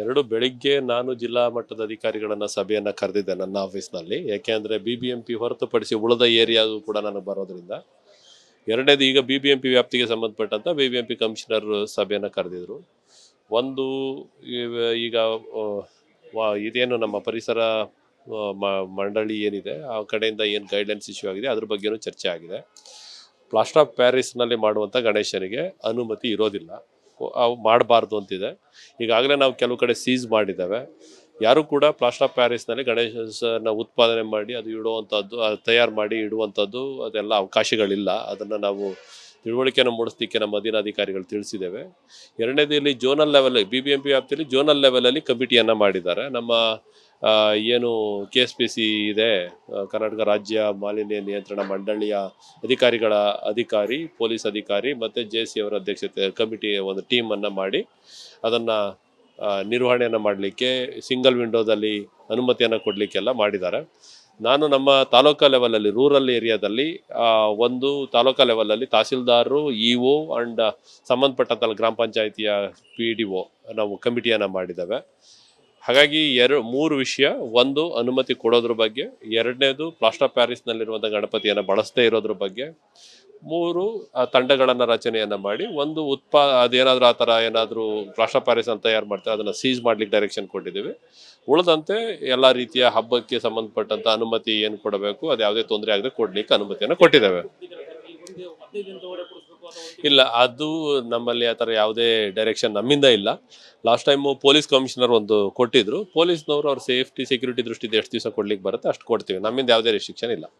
ಎರಡು ಬೆಳಿಗ್ಗೆ ನಾನು ಜಿಲ್ಲಾ ಮಟ್ಟದ ಅಧಿಕಾರಿಗಳನ್ನ ಸಭೆಯನ್ನ ಕರೆದಿದ್ದೆ ನನ್ನ ಆಫೀಸ್ನಲ್ಲಿ. ಯಾಕೆಂದ್ರೆ ಬಿ ಬಿ ಎಂ ಹೊರತುಪಡಿಸಿ ಉಳಿದ ಏರಿಯಾದು ಕೂಡ ನನಗೆ ಬರೋದ್ರಿಂದ. ಎರಡನೇದು ಈಗ ಬಿ ಬಿ ಎಂ ವ್ಯಾಪ್ತಿಗೆ ಸಂಬಂಧಪಟ್ಟಂತ ಬಿ ಬಿ ಎಂ ಕಮಿಷನರ್ ಸಭೆಯನ್ನ ಕರೆದಿದ್ರು. ಒಂದು ಈಗ ಇದೇನು ನಮ್ಮ ಪರಿಸರ ಮಂಡಳಿ ಏನಿದೆ, ಆ ಕಡೆಯಿಂದ ಏನು ಗೈಡ್ಲೈನ್ಸ್ ಇಶ್ಯೂ ಆಗಿದೆ, ಅದ್ರ ಬಗ್ಗೆನೂ ಚರ್ಚೆ ಆಗಿದೆ. ಪ್ಲಾಸ್ಟರ್ ಆಫ್ ಪ್ಯಾರಿಸ್ನಲ್ಲಿ ಮಾಡುವಂಥ ಗಣೇಶನಿಗೆ ಅನುಮತಿ ಇರೋದಿಲ್ಲ. ಅವು ಮಾಡಬಾರ್ದು ಅಂತಿದೆ. ಈಗಾಗಲೇ ನಾವು ಕೆಲವು ಕಡೆ ಸೀಸ್ ಮಾಡಿದ್ದಾವೆ. ಯಾರು ಕೂಡ ಪ್ಲಾಸ್ಟರ್ ಆಫ್ ಪ್ಯಾರಿಸ್ನಲ್ಲಿ ಗಣೇಶನ ಉತ್ಪಾದನೆ ಮಾಡಿ ಅದು ಇಡುವಂಥದ್ದು ತಯಾರು ಮಾಡಿ ಇಡುವಂಥದ್ದು ಅದೆಲ್ಲ ಅವಕಾಶಗಳಿಲ್ಲ. ಅದನ್ನು ನಾವು ತಿಳುವಳಿಕೆಯನ್ನು ಮೂಡಿಸ್ಲಿಕ್ಕೆ ನಮ್ಮ ಅಧೀನಾಧಿಕಾರಿಗಳು ತಿಳಿಸಿದ್ದೇವೆ. ಎರಡನೇದು ಇಲ್ಲಿ zonal level B B M P ವ್ಯಾಪ್ತಿಯಲ್ಲಿ ಜೋನಲ್ ಲೆವೆಲಲ್ಲಿ ಕಮಿಟಿಯನ್ನು ಮಾಡಿದ್ದಾರೆ. ನಮ್ಮ ಏನು ಕೆ ಎಸ್ ಪಿ ಸಿ ಇದೆ ಕರ್ನಾಟಕ ರಾಜ್ಯ ಮಾಲಿನ್ಯ ನಿಯಂತ್ರಣ ಮಂಡಳಿಯ ಅಧಿಕಾರಿಗಳ ಅಧಿಕಾರಿ, ಪೊಲೀಸ್ ಅಧಿಕಾರಿ ಮತ್ತು ಜೆ ಸಿ ಅವರ ಅಧ್ಯಕ್ಷತೆ ಕಮಿಟಿ ಒಂದು ಟೀಮನ್ನು ಮಾಡಿ ಅದನ್ನು ನಿರ್ವಹಣೆಯನ್ನು ಮಾಡಲಿಕ್ಕೆ ಸಿಂಗಲ್ ವಿಂಡೋದಲ್ಲಿ ಅನುಮತಿಯನ್ನು ಕೊಡಲಿಕ್ಕೆಲ್ಲ ಮಾಡಿದ್ದಾರೆ. ನಾನು ನಮ್ಮ ತಾಲೂಕಾ ಲೆವೆಲಲ್ಲಿ ರೂರಲ್ ಏರಿಯಾದಲ್ಲಿ ಒಂದು ತಾಲೂಕಾ ಲೆವೆಲಲ್ಲಿ ತಹಸೀಲ್ದಾರರು ಇ ಒ ಆ್ಯಂಡ್ ಸಂಬಂಧಪಟ್ಟಂಥ ಗ್ರಾಮ ಪಂಚಾಯಿತಿಯ ಪಿ ಡಿ ಒ ನಾವು ಕಮಿಟಿಯನ್ನು ಮಾಡಿದ್ದೇವೆ. ಹಾಗಾಗಿ ಎರಡು, ಮೂರು ವಿಷಯ. ಒಂದು, ಅನುಮತಿ ಕೊಡೋದ್ರ ಬಗ್ಗೆ. ಎರಡನೇದು ಪ್ಲಾಸ್ಟರ್ ಪ್ಯಾರಿಸ್ನಲ್ಲಿರುವಂಥ ಗಣಪತಿಯನ್ನು ಬಳಸದೇ ಇರೋದ್ರ ಬಗ್ಗೆ. ಮೂರು ತಂಡಗಳನ್ನು ರಚನೆಯನ್ನು ಮಾಡಿ. ಒಂದು, ಉತ್ಪಾ, ಅದೇನಾದರೂ ಆ ಥರ ಏನಾದರೂ ಪ್ಲಾಸ್ಟರ್ ಪ್ಯಾರಿಸ್ ಅಂತ ತಯಾರು ಮಾಡ್ತಾರೆ, ಅದನ್ನು ಸೀಸ್ ಮಾಡ್ಲಿಕ್ಕೆ ಡೈರೆಕ್ಷನ್ ಕೊಟ್ಟಿದ್ದೀವಿ. ಉಳಿದಂತೆ ಎಲ್ಲ ರೀತಿಯ ಹಬ್ಬಕ್ಕೆ ಸಂಬಂಧಪಟ್ಟಂಥ ಅನುಮತಿ ಏನು ಕೊಡಬೇಕು ಅದು ಯಾವುದೇ ತೊಂದರೆ ಆಗದೆ ಕೊಡಲಿಕ್ಕೆ ಅನುಮತಿಯನ್ನು ಕೊಟ್ಟಿದ್ದೇವೆ. ಇಲ್ಲ, ಅದು ನಮ್ಮಲ್ಲಿ ಆ ಥರ ಯಾವುದೇ ಡೈರೆಕ್ಷನ್ ನಮ್ಮಿಂದ ಇಲ್ಲ. ಲಾಸ್ಟ್ ಟೈಮು ಪೊಲೀಸ್ ಕಮಿಷನರ್ ಒಂದು ಕೊಟ್ಟಿದ್ರು. ಪೊಲೀಸ್ನವರು ಅವ್ರ ಸೇಫ್ಟಿ ಸೆಕ್ಯೂರಿಟಿ ದೃಷ್ಟಿಯಿಂದ ಎಷ್ಟು ದಿವಸ ಕೊಡ್ಲಿಕ್ಕೆ ಬರುತ್ತೆ ಅಷ್ಟು ಕೊಡ್ತೀವಿ. ನಮ್ಮಿಂದ ಯಾವುದೇ ರೆಸ್ಟ್ರಿಕ್ಷನ್ ಇಲ್ಲ.